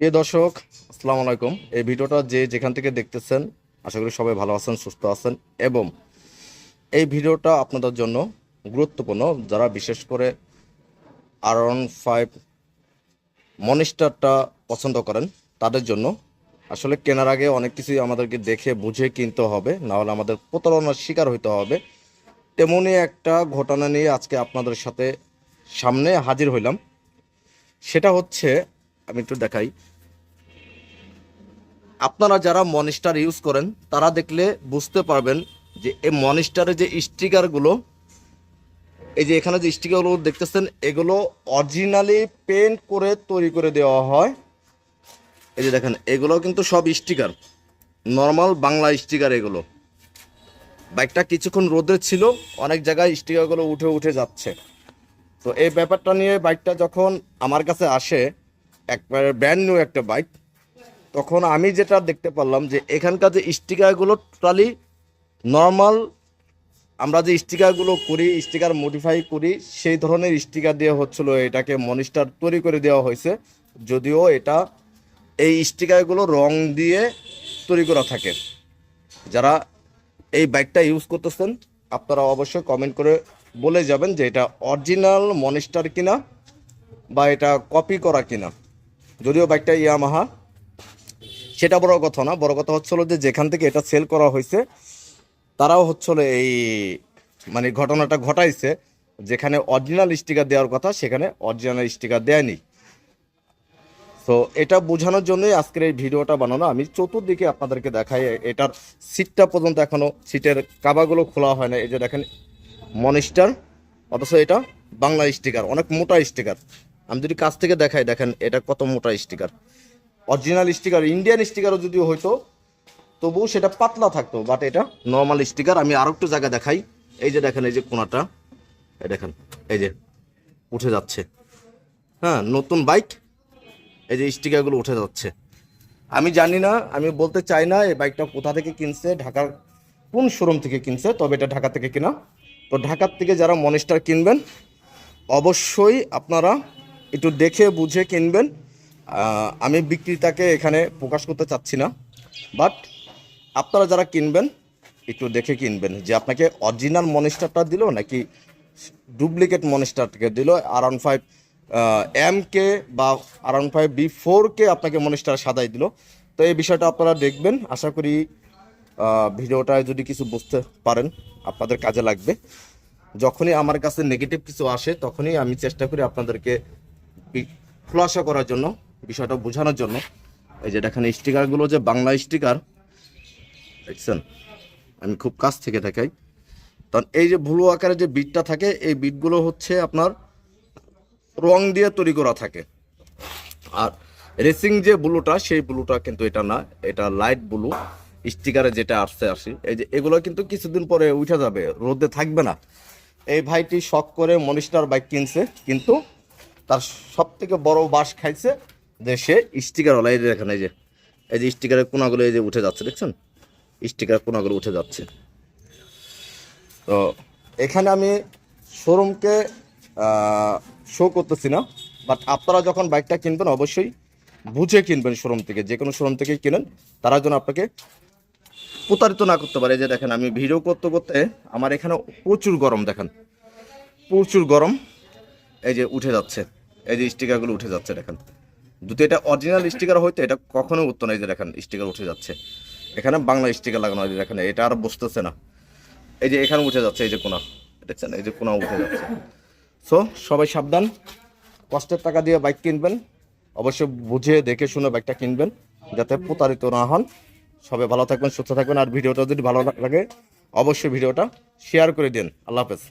প্রিয় দর্শক, আসসালামু আলাইকুম। এই ভিডিওটা যে যেখান থেকে দেখতেছেন, আশা করি সবাই ভালো আছেন, সুস্থ আছেন এবং এই ভিডিওটা আপনাদের জন্য গুরুত্বপূর্ণ। যারা বিশেষ করে আর ওয়ান ফাইভ মনিস্টারটা পছন্দ করেন, তাদের জন্য আসলে কেনার আগে অনেক কিছুই আমাদেরকে দেখে বুঝে কিনতে হবে, নাহলে আমাদের প্রতারণার শিকার হইতে হবে। তেমনই একটা ঘটনা নিয়ে আজকে আপনাদের সাথে সামনে হাজির হইলাম। সেটা হচ্ছে আমি একটু দেখাই। আপনারা যারা মনিস্টার ইউজ করেন, তারা দেখলে বুঝতে পারবেন যে এই মনিস্টারের যে স্টিকারগুলো, এই যে এখানে যে স্টিকারগুলো দেখতেছেন, এগুলো অরিজিনালি পেন্ট করে তৈরি করে দেওয়া হয়। এই যে দেখেন এগুলো কিন্তু সব স্টিকার, নর্মাল বাংলা স্টিকার এগুলো। বাইকটা কিছুক্ষণ রোদে ছিল, অনেক জায়গায় স্টিকারগুলো উঠে উঠে যাচ্ছে। তো এই ব্যাপারটা নিয়ে বাইকটা যখন আমার কাছে আসে একবারে ব্র্যান্ড নিউ একটা বাইক তখন আমি যেটা দেখতে পারলাম যে এখানকার যে স্টিকারগুলো টোটালি নর্মাল আমরা যে স্টিকারগুলো করি স্টিকার মডিফাই করি, সেই ধরনের স্টিকার দিয়ে হচ্ছিল এটাকে মনিস্টার তৈরি করে দেওয়া হয়েছে। যদিও এটা এই স্টিকারগুলো রং দিয়ে তৈরি করা থাকে। যারা এই বাইকটা ইউজ করতেছেন, আপনারা অবশ্যই কমেন্ট করে বলে যাবেন যে এটা অরিজিনাল মনিস্টার কিনা বা এটা কপি করা কিনা। যদিও বাইকটা ইয়ামাহা, সেটা বড় কথা না। বড় কথা হচ্ছিল যে যেখান থেকে এটা সেল করা হয়েছে, তারাও হচ্ছিল এই মানে ঘটনাটা ঘটাইছে, যেখানে অরিজিনাল স্টিকার দেওয়ার কথা, সেখানে অরিজিনাল স্টিকার দেয়নি। তো এটা বোঝানোর জন্যই আজকের এই ভিডিওটা বানানো। আমি চতুর্দিকে আপনাদেরকে দেখাই, এটার সিটটা পর্যন্ত এখনও সিটের কাবাগুলো খোলা হয় না। এই যে দেখেন মনিস্টার অথচ এটা বাংলা স্টিকার, অনেক মোটা স্টিকার। আমি যদি কাছ থেকে দেখাই, দেখেন এটা কত মোটা স্টিকার অরিজিনাল স্টিকার ইন্ডিয়ান স্টিকারও যদিও হয়তো তবুও সেটা পাতলা থাকতো বাট এটা নর্মাল স্টিকার আমি আরও একটু জায়গা দেখাই। এই যে দেখেন, এই যে কোনাটা, এই দেখেন, এই যে উঠে যাচ্ছে। হ্যাঁ নতুন বাইক এই যে স্টিকারগুলো উঠে যাচ্ছে। আমি জানি না, আমি বলতে চাই না, এই বাইকটা কোথা থেকে কিনছে, ঢাকার কোন শোরুম থেকে কিনছে, তবে এটা ঢাকা থেকে কিনা। তো ঢাকার থেকে যারা মনিস্টার কিনবেন, অবশ্যই আপনারা একটু দেখে বুঝে কিনবেন। আমি বিক্রেতাকে এখানে প্রকাশ করতে চাচ্ছি না বাট আপনারা যারা কিনবেন, একটু দেখে কিনবেন যে আপনাকে অরিজিনাল মনিস্টারটা দিল নাকি ডুপ্লিকেট মনিস্টারকে দিল। আর ফাইভ এম কে বা R one five B four K আপনাকে মনিস্টার সাদাই দিল। তো এই বিষয়টা আপনারা দেখবেন। আশা করি ভিডিওটায় যদি কিছু বুঝতে পারেন, আপনাদের কাজে লাগবে। যখনই আমার কাছে নেগেটিভ কিছু আসে, তখনই আমি চেষ্টা করি আপনাদেরকে খুলাসা করার জন্য, বিষয়টা বোঝানোর জন্য। এই যে দেখেন স্টিকারগুলো যে বাংলা স্টিকার, দেখছেন? আমি খুব কাছ থেকে দেখাই। কারণ এই যে ভুলো আকারে যে বিটটা থাকে, এই বিটগুলো হচ্ছে আপনার রং দিয়ে তৈরি করা থাকে। আর রেসিং যে ব্লুটা সেই ব্লুটা কিন্তু এটা না, এটা লাইট ব্লু স্টিকারে যেটা আসছে, আসি। এই যে এগুলো কিন্তু কিছুদিন পরে উঠে যাবে, রোদে থাকবে না। এই ভাইটি শখ করে মনিস্টার বাইক কিনছে, কিন্তু তার সব থেকে বড় বাস খাইছে যে সে স্টিকারওয়ালা, এই যে দেখেন, এই যে এই যে স্টিকারের কোনাগুলো এই যে উঠে যাচ্ছে, দেখছেন? স্টিকার কোনাগুলো উঠে যাচ্ছে। তো এখানে আমি শোরুমকে শো করতেছি না বাট আপনারা যখন বাইকটা কিনবেন, অবশ্যই বুঝে কিনবেন শোরুম থেকে। যে কোনো শোরুম থেকে কিনেন, তারা যেন আপনাকে প্রতারিত না করতে পারে। যে দেখেন, আমি ভিডিও করতে করতে আমার এখানে প্রচুর গরম, দেখেন। প্রচুর গরম। এই যে উঠে যাচ্ছে, এই যে স্টিকারগুলো উঠে যাচ্ছে দেখেন। যদি এটা অরিজিনাল স্টিকার হইতো এটা কখনো উঠতো না, এই যে দেখেন স্টিকার উঠে যাচ্ছে। এখানে বাংলা স্টিকার লাগানো আছে দেখেন এটা আর বসতেছে না। এই যে এখানে উঠে যাচ্ছে, এই যে কোনা, দেখছেন? এই যে কোনা উঠে যাচ্ছে। সো সবাই সাবধান, কষ্টের টাকা দিয়ে বাইক কিনবেন, অবশ্যই বুঝে দেখে শুনে বাইকটা কিনবেন, যাতে প্রতারিত না হন। সবাই ভালো থাকবেন, সুস্থ থাকবেন, আর ভিডিওটা যদি ভালো লাগে, অবশ্যই ভিডিওটা শেয়ার করে দিন। আল্লাহ হাফেজ।